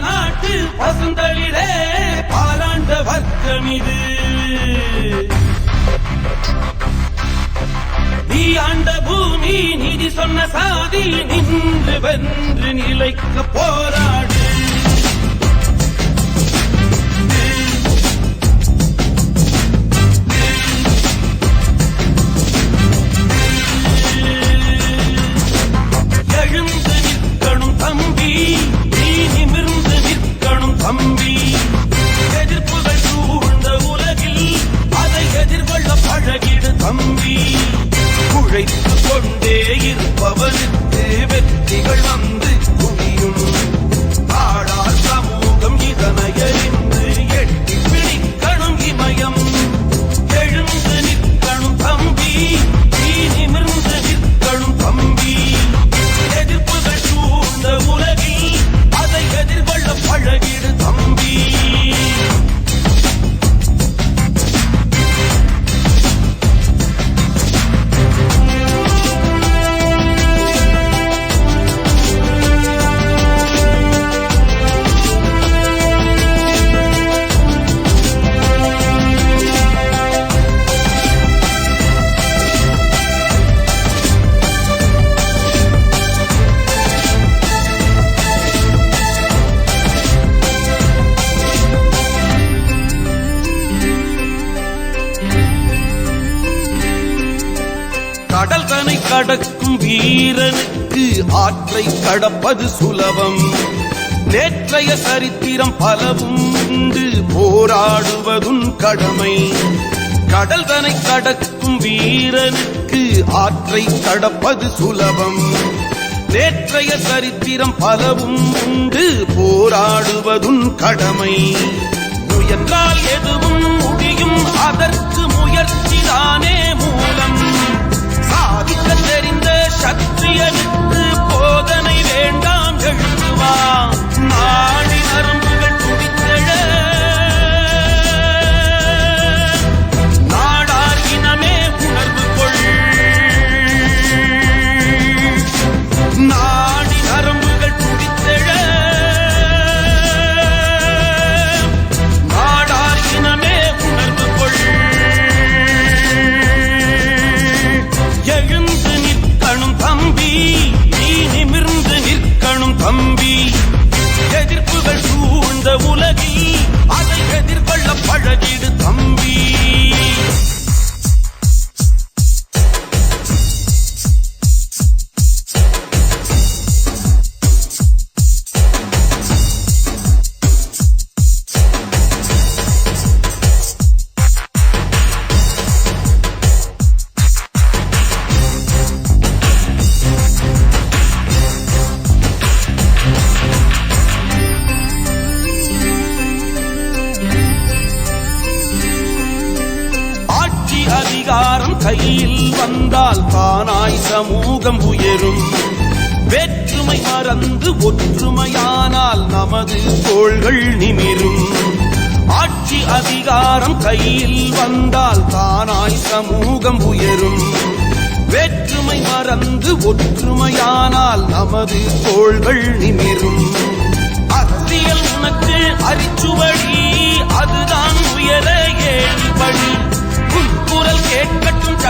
நாட்டு பசுந்தளிரே பாலாண்ட வர்க்கம் இது. நீ ஆண்ட பூமி நீதி சொன்ன சாதி நின்று வென்று நிலைக்க போராடு. கடக்கும் வீரனுக்கு ஆற்றை கடப்பது சுலபம். நேற்றைய சரித்திரம் பலவும் உண்டு போராடுவதும் கடமை. கடல்தனை கடக்கும் வீரனுக்கு ஆற்றை கடப்பது சுலபம். நேற்றைய சரித்திரம் பலவும் உண்டு போராடுவதும் கடமை. முயன்றால் எதுவும் முடியும் கையில் வந்தால் தானாய் சமூகம் உயரும். வேற்றுமை மறந்து ஒற்றுமையானால் நமது தோள்கள் நிமிரும். ஆட்சி அதிகாரம் கையில் வந்தால் தானாய் சமூகம் உயரும். வேற்றுமை மறந்து ஒற்றுமையானால் நமது தோள்கள் நிமிரும்.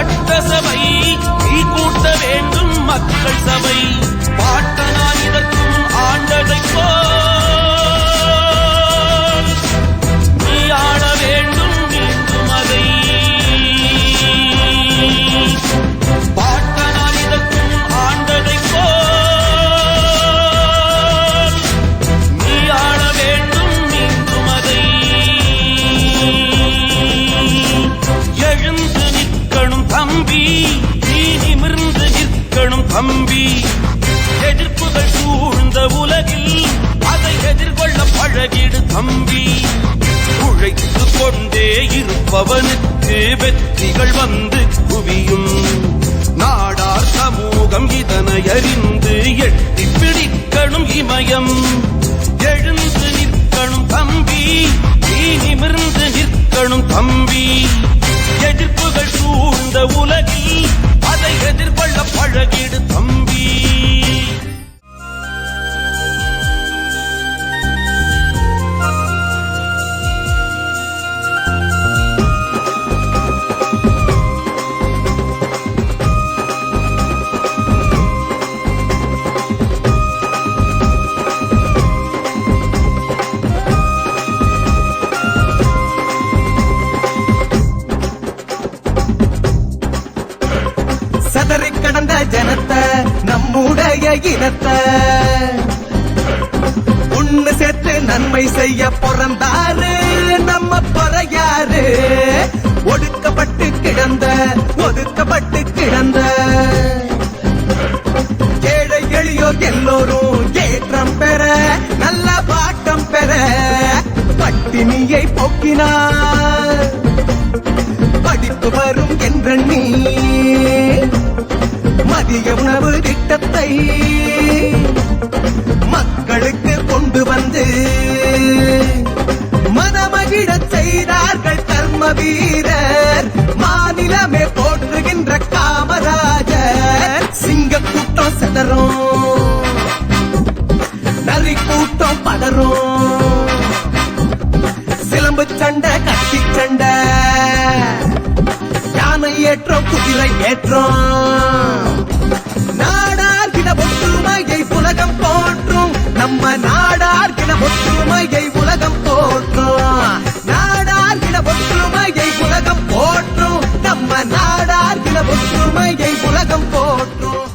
சட்ட சபை நீ கூட்ட வேண்டும் மக்கள் சபை. பாட்டு நிற்கணும் தம்பி எதிர்ப்புகள் சூழ்ந்த உலகில் அதை எதிர்கொள்ள பழகிடு தம்பி. உழைத்து கொண்டே இருப்பவனுக்கு வெற்றிகள் வந்து குவியும். நாடார் சமூகம் இதனை அறிந்து எட்டி பிடிக்கணும் இமயம். எழுந்து நிற்கணும் தம்பி. நீ நிமிர்ந்து நிற்கணும் தம்பி. இனத்தை ஒண்ணு சேர்த்து நன்மை செய்ய பிறந்தாரு. நம்ம பொறையாரு. ஒடுக்கப்பட்டு கிடந்த ஒதுக்கப்பட்டு கிடந்த. ஏழை எளியோர் எல்லோரும் ஏற்றம் பெற நல்ல பாட்டம் பெற பட்டினியை போக்கினார். படிப்பு வரும் என்ற நீ மதிய உணவு திட்டத்தை மக்களுக்கு கொண்டு வந்து மனமகிழச் செய்தார்கள் கர்ம வீரர் மாநிலமே போற்றுகின்ற காமராஜர். சிங்க கூட்டம் செதறும். நரி கூட்டம் படரும் சிலம்பு சண்டை கத்தி சண்டை. யானை ஏற்றம் குதிரை ஏற்றம். உலகம் போற்றும். நம்ம நாடார்கின ஒற்றுமையை உலகம் போற்றும். நாடார்கின ஒற்றுமையை உலகம் போற்றும். நம்ம நாடார்கின ஒற்றுமையை உலகம் போற்றும்.